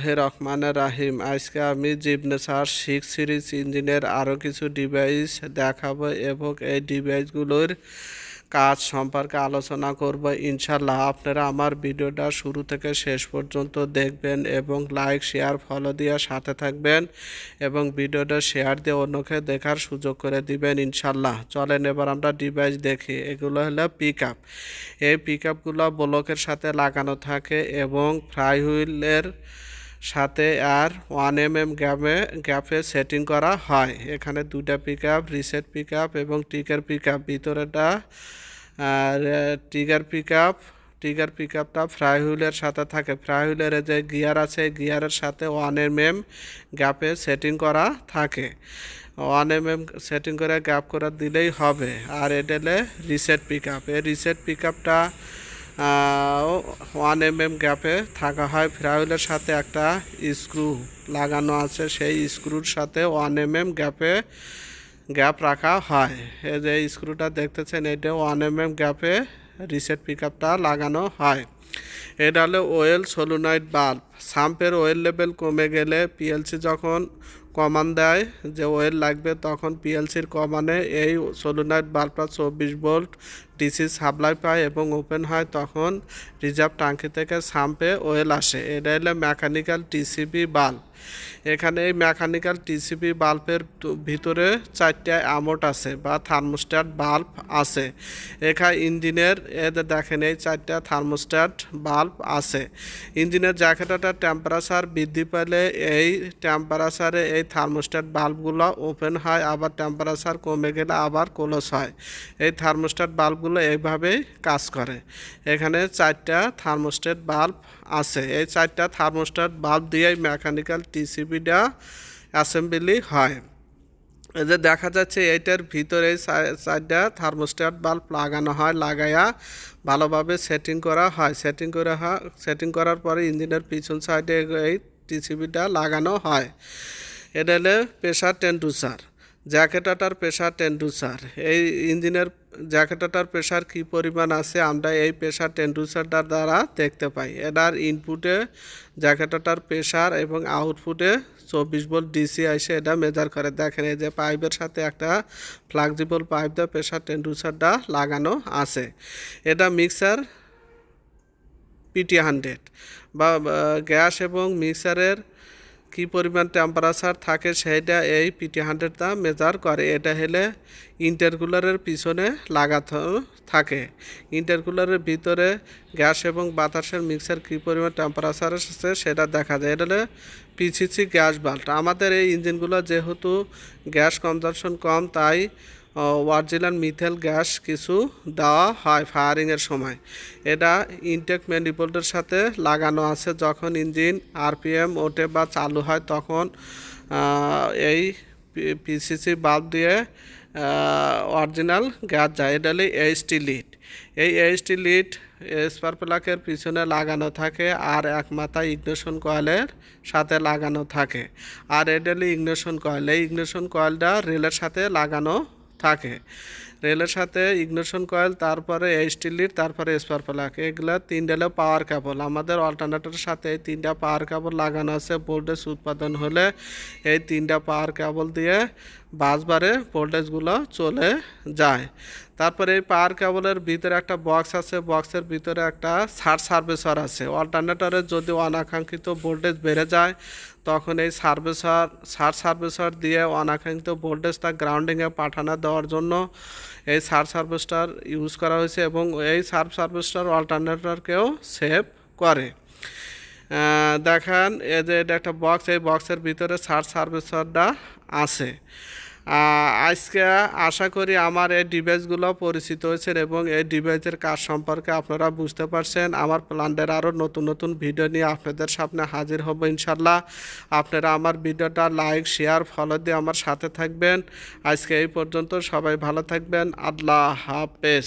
হে রহমান রাহিম। আজকে আমি জিবনেসার six series ইঞ্জিনের আরও কিছু ডিভাইস দেখাবো এবং এই ডিভাইসগুলোর কাজ সম্পর্কে আলোচনা করব। ইনশাল্লাহ আপনারা আমার ভিডিওটা শুরু থেকে শেষ পর্যন্ত দেখবেন এবং লাইক, শেয়ার, ফলো দিয়ে সাথে থাকবেন এবং ভিডিওটা শেয়ার দিয়ে অন্যকে দেখার সুযোগ করে দিবেন ইনশাল্লাহ চলেন এবার আমরা ডিভাইস দেখি। এগুলো হলো পিক আপ এই পিক আপগুলো ব্লকের সাথে লাগানো থাকে এবং ফ্রাই হুইলের সাথে আর ওয়ান এম এম গ্যাপে গ্যাপে সেটিং করা হয়। এখানে দুটা pick up reset pick up এবং টিকার পিক আপ ভিতরেটা আর trigger pick up trigger pick আপটা ফ্রাই হুইলের সাথে থাকে। ফ্রাই হুইলের যে গিয়ার আছে গিয়ারের সাথে ওয়ান এম এম গ্যাপে সেটিং করা থাকে। ওয়ান এম এম সেটিং করে গ্যাপ করে দিলেই হবে। আর এডেলে রিসেট পিক আপ এই রিসেট পিক আপটা ওয়ান এম এম গ্যাপে থাকা হয়। ফ্রাইলের সাথে একটা স্ক্রু লাগানো আছে। সেই স্ক্রুর সাথে ওয়ান এম এম গ্যাপে গ্যাপ রাখা হয়। এই যে স্ক্রুটা দেখতেছেন, এটা ওয়ান এম এম গ্যাপে রিসেট পিক লাগানো হয়। এটা হলো ওয়েল সোলুনাইট বাল্ব সাম্পের ওয়েল লেভেল কমে গেলে পিএলসি যখন কমান দেয় যে ওয়েল লাগবে, তখন পিএলসির কমানে এই সোলুনাইট বাল্বটা চব্বিশ ভোল্ট ডিসি সাপ্লাই পায় এবং ওপেন হয় তখন রিজার্ভ ট্যাঙ্কি থেকে সাম্পে ওয়েল আসে। এটা হলো মেকানিক্যাল টিসিবি বাল্ব। এখানে এই মেকানিক্যাল টিসিবি বাল্বের ভিতরে চারটা অ্যামোট আছে বা থার্মোস্ট্যাট বাল্ব আছে। এখানে ইঞ্জিনের এদের দেখেন এই চারটা থার্মোস্ট্যাট বাল্ব আছে। ইঞ্জিনের জ্যাকেটটা টেম্পারেচার বৃদ্ধি পেলে এই টেম্পারেচারে এই থার্মোস্ট্যাট বাল্বগুলো ওপেন হয়, আবার টেম্পারেচার কমে গেলে আবার ক্লোজ হয়। এই থার্মোস্ট্যাট বাল্বগুলো এইভাবেই কাজ করে। এখানে চারটা থার্মোস্ট্যাট বাল্ব আছে। এই চারটা থার্মোস্ট্যাট বাল্ব দিয়েই মেকানিক্যাল টিসিবিটা অ্যাসেম্বলি হয়। এই যে দেখা যাচ্ছে এইটার ভিতরে চারটা থার্মোস্ট্যাট বাল্ব লাগানো হয় লাগাইয়া ভালোভাবে সেটিং করা হয়। সেটিং করা হয়, সেটিং করার পরে ইঞ্জিনের পিছন সাইডে এই টিসিবিটা লাগানো হয়। এটা হলে প্রেশার টেন্ডুসার। জ্যাকেটাটার প্রেশার টেন্ডুসার এই ইঞ্জিনের জ্যাকেটাটার প্রেশার কী পরিমাণ আছে আমরা এই প্রেশার টেন্ডুসারটার দ্বারা দেখতে পাই। এটার ইনপুটে জ্যাকেটাটার প্রেশার এবং আউটপুটে চব্বিশ ভোল্ট ডিসি আসে এটা মেজার করে। দেখেন এই যে পাইপের সাথে একটা ফ্লাক্সিবল পাইপ দিয়ে প্রেশার টেন্ডুসারটা লাগানো আছে। এটা মিক্সার পিটি হান্ড্রেড বা গ্যাস এবং মিক্সারের কী পরিমাণ টেম্পারেচার থাকে সেইটা এই পিটি হান্ড্রেডটা মেজার করে। এটা হলে ইন্টারকুলারের পিছনে লাগাতে থাকে। ইন্টারকুলারের ভিতরে গ্যাস এবং বাতাসের মিক্সার কী পরিমাণ টেম্পারেচার আছে সেটা দেখা যায়। এটা হলে পিছিছি গ্যাস বাল্ট আমাদের এই ইঞ্জিনগুলো যেহেতু গ্যাস কনজামশন কম, তাই অরিজিনাল মিথেল গ্যাস কিছু দেওয়া হয় ফায়ারিংয়ের সময়। এটা ইনটেক ম্যানিপোল্টের সাথে লাগানো আছে। যখন ইঞ্জিন আরপিএম ওঠে বা চালু হয়, তখন এই পিসিসি বাল্ব দিয়ে অরিজিনাল গ্যাস যায়। এটা হলে এইচটি লিড। এই এইচটি লিড স্পার প্লাকের পিছনে লাগানো থাকে আর এক মাথা ইগনেশন কয়েলের সাথে লাগানো থাকে। আর এটা হলে ইগনেশন কয়েল। এই ইগনেশন কয়েলটা রেলের সাথে লাগানো থাকে। রেলের সাথে ইগনেশন কয়েল, তারপরে লিড, তারপরে স্পার প্লাক এগুলো তিন হলো পাওয়ার কেবল। আমাদের অল্টারনেটরের সাথে এই তিনটা পাওয়ার কেবল লাগানো আছে। ভোল্টেজ উৎপাদন হলে এই তিনটা পাওয়ার কেবল দিয়ে বাসবারে ভোল্টেজগুলো চলে যায়। তারপরে এই পাওয়ার কেবলের ভিতরে একটা বক্স আছে বক্সের ভিতরে একটা সার সার্ভিসার আছে। অল্টারনেটরে যদি অনাকাঙ্ক্ষিত ভোল্টেজ বেড়ে যায়, তখন এই সার্ভিসার সার সার্ভিসার দিয়ে অনাকাঙ্ক্ষিত ভোল্টেজটা গ্রাউন্ডিংয়ে পাঠানো দেওয়ার জন্য এই সার সার্ভিসটার ইউজ করা হয়েছে এবং এই সার সার্ভিসটার অল্টারনেটরকেও সেভ করে। দেখেন, এই যে এটা একটা বক্স এই বক্সের ভিতরে সার সার্ভিসারটা আছে। আজকে আশা করি আমার এই ডিভাইসগুলো পরিচিত হয়েছেন এবং এই ডিভাইসের কাজ সম্পর্কে আপনারা বুঝতে পারছেন। আমার প্ল্যান্টের আরও নতুন নতুন ভিডিও নিয়ে আপনাদের সামনে হাজির হব ইনশাল্লাহ আপনারা আমার ভিডিওটা লাইক, শেয়ার ফলো দিয়ে আমার সাথে থাকবেন। আজকে এই পর্যন্ত সবাই ভালো থাকবেন। আল্লাহ হাফেজ।